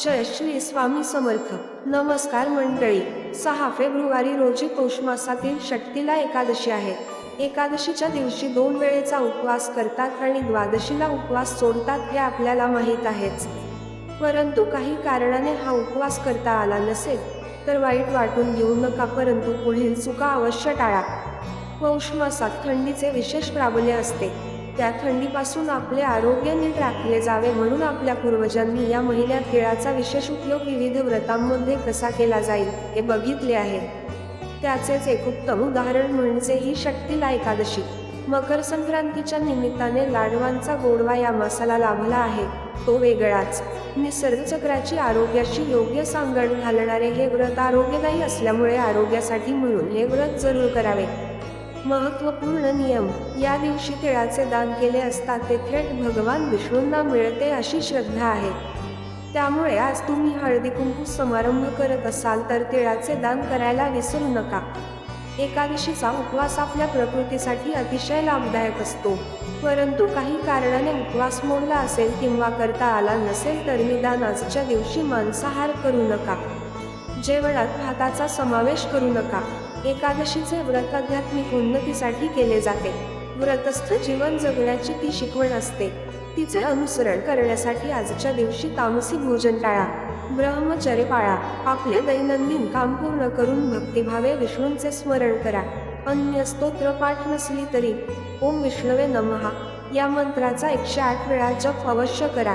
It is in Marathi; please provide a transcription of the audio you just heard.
जय श्री स्वामी समर्थ नमस्कार मंडळी. सहा फेब्रुवारी रोजी पौष मासातील एकादशी आहे. एकादशीच्या दिवशी दोन वेळेचा उपवास करतात आणि द्वादशीला उपवास सोडतात हे आपल्याला माहीत आहेच. परंतु काही कारणाने हा उपवास करता आला नसेल तर वाईट वाटून घेऊ नका परंतु पुढील चुका अवश्य टाळा. पौष मासात थंडीचे विशेष प्राबल्य असते. त्या थंडीपासून आपले आरोग्य नीट राखले जावे म्हणून आपल्या पूर्वजांनी या महिन्यात तिळाचा विशेष उपयोग विविध व्रतांमध्ये कसा केला जाईल हे बघितले आहे. त्याचेच एक उत्तम उदाहरण म्हणजे ही शक्तीला एकादशी. मकर संक्रांतीच्या निमित्ताने लाडवांचा गोडवा या मासाला लाभला आहे. तो वेगळाच. निसर्गचक्राची आरोग्याची आरोग्याशी योग्य सांगड घालणारे हे व्रत आरोग्यदायी असल्यामुळे आरोग्यासाठी मिळून हे व्रत जरूर करावे. महत्त्वपूर्ण नियम. या दिवशी तिळाचे दान केले असता ते थेट भगवान विष्णूंना मिळते अशी श्रद्धा आहे. त्यामुळे आज तुम्ही हळदी कुंकू समारंभ करत असाल तर तिळाचे दान करायला विसरू नका. एकादशीचा उपवास आपल्या प्रकृतीसाठी अतिशय लाभदायक असतो. परंतु काही कारणाने उपवास मोडला असेल किंवा करता आला नसेल तर निदान आजच्या दिवशी मांसाहार करू नका. जेवणात भाताचा समावेश करू नका. एकादशीचे व्रत आध्यात्मिक उन्नतीसाठी केले जाते. व्रतस्थ जीवन जगण्याची ती शिकवण असते. तिचे अनुसरण करण्यासाठी आजच्या दिवशी तामसी भोजन टाळा. ब्रह्मचर्य पाळा. आपले दैनंदिन काम पूर्ण करून भक्तिभावे विष्णूंचे स्मरण करा. अन्य स्तोत्र पाठ नसली तरी ओम विष्णवे नमहा या मंत्राचा एकशे आठ वेळा जप अवश्य करा.